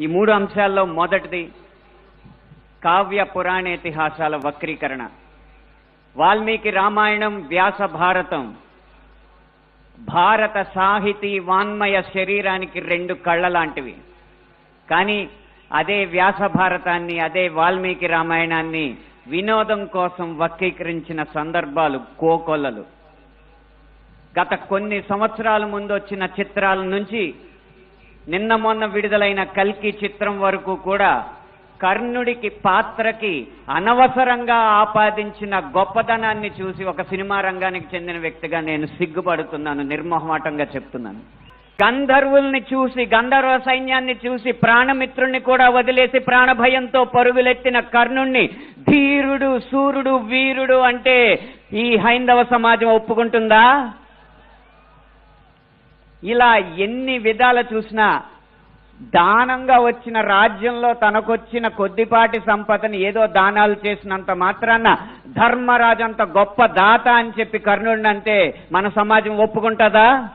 ఈ మూడు అంశాల్లో మొదటిది కావ్య పురాణేతిహాసాల వక్రీకరణ. వాల్మీకి రామాయణం వ్యాస భారతం. భారత సాహితీ వాన్మయ శరీరానికి రెండు కళ్ళ లాంటివి కానీ అదే వ్యాస భారతాన్ని అదే వాల్మీకి రామాయణాన్ని వినోదం కోసం వక్రీకరించిన సందర్భాలు కోకొల్లలు. గత కొన్ని సంవత్సరాల ముందు వచ్చిన చిత్రాల నుంచి నిన్న మొన్న విడుదలైన కల్కి చిత్రం వరకు కూడా కర్ణుడికి పాత్రకి అనవసరంగా ఆపాదించిన గొప్పతనాన్ని చూసి ఒక సినిమా రంగానికి చెందిన వ్యక్తిగా నేను సిగ్గుపడుతున్నాను నిర్మోహమాటంగా చెప్తున్నాను. గంధర్వుల్ని చూసి గంధర్వ సైన్యాన్ని చూసి ప్రాణమిత్రుణ్ణి కూడా వదిలేసి ప్రాణభయంతో పరుగులెత్తిన కర్ణుణ్ణి ధీరుడు సూర్యుడు వీరుడు అంటే ఈ హైందవ సమాజం ఒప్పుకుంటుందా? ఇలా ఎన్ని విధాలు చూసినా దానంగా వచ్చిన రాజ్యంలో తనకొచ్చిన కొద్దిపాటి సంపదని ఏదో దానాలు చేసినంత మాత్రాన ధర్మరాజు అంత గొప్ప దాత అని చెప్పి కర్ణుడినంటే మన సమాజం ఒప్పుకుంటుందా?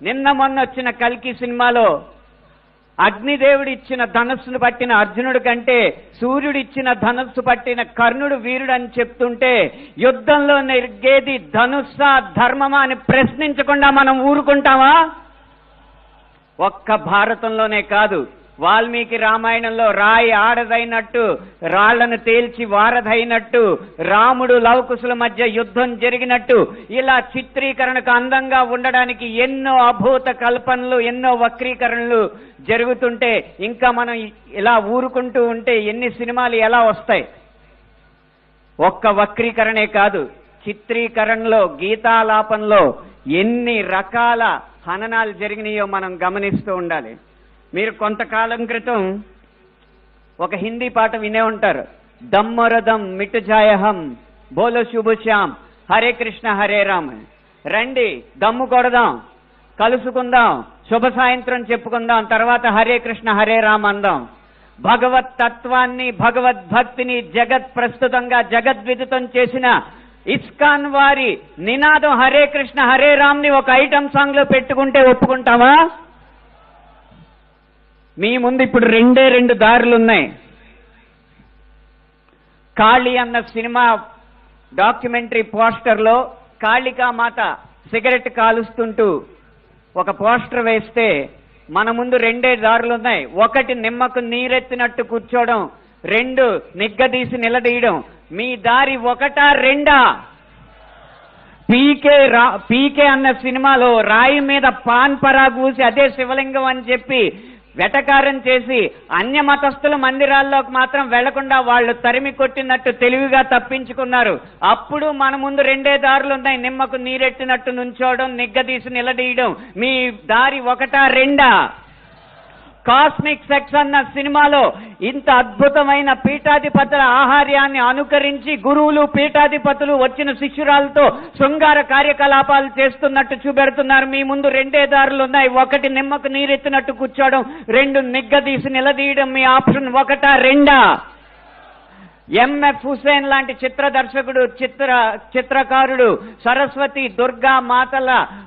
నిన్న మొన్న వచ్చిన కల్కి సినిమాలో అగ్నిదేవుడు ఇచ్చిన ధనస్సును పట్టిన అర్జునుడి కంటే సూర్యుడు ఇచ్చిన ధనస్సు పట్టిన కర్ణుడు వీరుడు అని చెప్తుంటే యుద్ధంలో నెరిగేది ధనుస్సా ధర్మమా అని ప్రశ్నించకుండా మనం ఊరుకుంటామా? ఒక్క భారతంలోనే కాదు. వాల్మీకి రామాయణంలో రాయి ఆడదైనట్టు రాళ్ళను తేల్చి వారధైనట్టు రాముడు లవకుశుల మధ్య యుద్ధం జరిగినట్టు ఇలా చిత్రీకరణకు అందంగా ఉండడానికి ఎన్నో అభూత కల్పనలు ఎన్నో వక్రీకరణలు జరుగుతుంటే ఇంకా మనం ఇలా ఊరుకుంటూ ఉంటే ఎన్ని సినిమాలు ఎలా వస్తాయి? ఒక్క వక్రీకరణే కాదు చిత్రీకరణలో గీతాలాపంలో ఎన్ని రకాల హననాలు జరిగినాయో మనం గమనిస్తూ ఉండాలి. మీరు కొంతకాలం క్రితం ఒక హిందీ పాట వినే ఉంటారు. దమ్మరదం మిట్టుజాయహం బోలో శుభశ్యాం హరే కృష్ణ హరే రామ్. రండి దమ్ము కొడదాం కలుసుకుందాం శుభ సాయంత్రం చెప్పుకుందాం తర్వాత హరే కృష్ణ హరే రామ్ అందాం. భగవత్ తత్వాన్ని భగవద్భక్తిని జగత్ ప్రస్తుతంగా జగద్విదితం చేసిన ఇస్కాన్ వారి నినాదం హరే కృష్ణ హరే రామ్ని ఒక ఐటమ్ సాంగ్లో పెట్టుకుంటే ఒప్పుకుంటావా? మీ ముందు ఇప్పుడు రెండే రెండు దారులు ఉన్నాయి కాళీ అన్న సినిమా డాక్యుమెంటరీ పోస్టర్లో కాళికామాత సిగరెట్ కాలుస్తుంటూ ఒక పోస్టర్ వేస్తే మన ముందు రెండే దారులు ఉన్నాయి ఒకటి నిమ్మకు నీరెత్తినట్టు కూర్చోవడం రెండు నిగ్గదీసి నిలదీయడం. మీ దారి ఒకటా రెండా? పీకే రా పీకే అన్న సినిమాలో రాయి మీద పాన్ పరాగూసి అదే శివలింగం అని చెప్పి వెటకారం చేసి అన్య మతస్థుల మందిరాల్లోకి మాత్రం వెళ్ళకుండా వాళ్ళు తరిమి కొట్టినట్టు తెలివిగా తప్పించుకున్నారు. అప్పుడు మన ముందు రెండే దారులు ఉన్నాయి. నిమ్మకు నీరెట్టినట్టు నుంచోవడం నిగ్గదీసి నిలదీయడం. మీ దారి ఒకటా రెండా? కాస్మిక్ సెక్స్ అన్న సినిమాలో ఇంత అద్భుతమైన పీఠాధిపతుల ఆహార్యాన్ని అనుకరించి గురువులు పీఠాధిపతులు వచ్చిన శిష్యురాలతో శృంగార కార్యకలాపాలు చేస్తున్నట్టు చూపెడుతున్నారు. మీ ముందు రెండే దారులు ఉన్నాయి. ఒకటి నిమ్మకు నీరెత్తినట్టు కూర్చోవడం రెండు నిగ్గదీసి నిలదీయడం మీ ఆప్షన్ ఒకటా రెండా? ఎంఎఫ్ హుసేన్ లాంటి చిత్ర దర్శకుడు చిత్ర చిత్రకారుడు సరస్వతి దుర్గా మాతల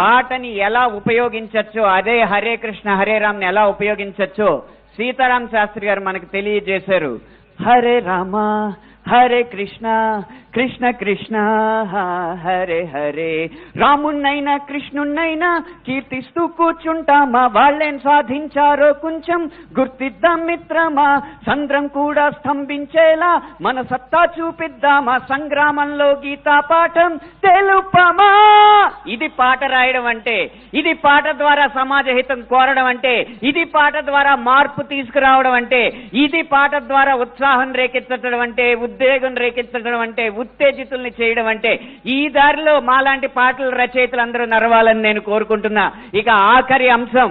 పాటని ఎలా ఉపయోగించచ్చో అదే హరే కృష్ణ హరే రామ్ని ఎలా ఉపయోగించచ్చో సీతారాం శాస్త్రి గారు మనకు తెలియజేశారు. హరే రామ హరే కృష్ణ కృష్ణ కృష్ణ హరే హరే. రాముణ్ణైనా కృష్ణుణ్ణైనా కీర్తిస్తూ కూర్చుంటామా? వాళ్ళేం సాధించారో కొంచెం గుర్తిద్దాం మిత్రమా? సంద్రం కూడా స్తంభించేలా మన సత్తా చూపిద్దామా? సంగ్రామంలో గీతా పాఠం తెలుపమా? ఇది పాట రాయడం అంటే ఇది పాట ద్వారా సమాజ హితం కోరడం అంటే ఇది పాట ద్వారా మార్పు తీసుకురావడం అంటే ఇది పాట ద్వారా ఉత్సాహం రేకెత్తడం అంటే ఉద్వేగం రేకెత్తడం అంటే ఉత్తేజితుల్ని చేయడం అంటే ఈ దారిలో మాలాంటి పాటల రచయితలు అందరూ నరవాలని నేను కోరుకుంటున్నా. ఇక ఆఖరి అంశం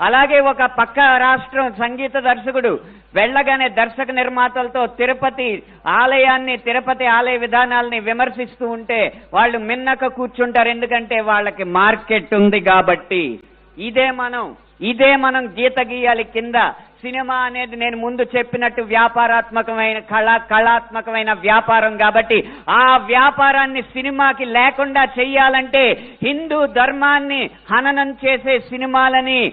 అలాగే ఒక పక్క రాష్ట్రం సంగీత దర్శకుడు వెళ్ళగానే దర్శక నిర్మాతలతో తిరుపతి ఆలయాన్ని తిరుపతి ఆలయ విధానాల్ని విమర్శిస్తూ ఉంటే వాళ్ళు మిన్నక కూర్చుంటారు. ఎందుకంటే వాళ్ళకి మార్కెట్ ఉంది కాబట్టి. ఇదే మనం ఇదే మనం గీత గీయాలి కింద. సినిమా అనేది నేను ముందు చెప్పినట్టు వ్యాపారాత్మకమైన కళా కళాత్మకమైన వ్యాపారం కాబట్టి ఆ వ్యాపారాన్ని సినిమాకి లేకుండా చెయ్యాలంటే హిందూ ధర్మాన్ని హననం చేసే సినిమాలని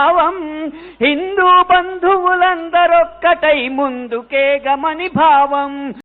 భావం. హిందూ బంధువులందరొక్కటై ముందుకే గమని భావం.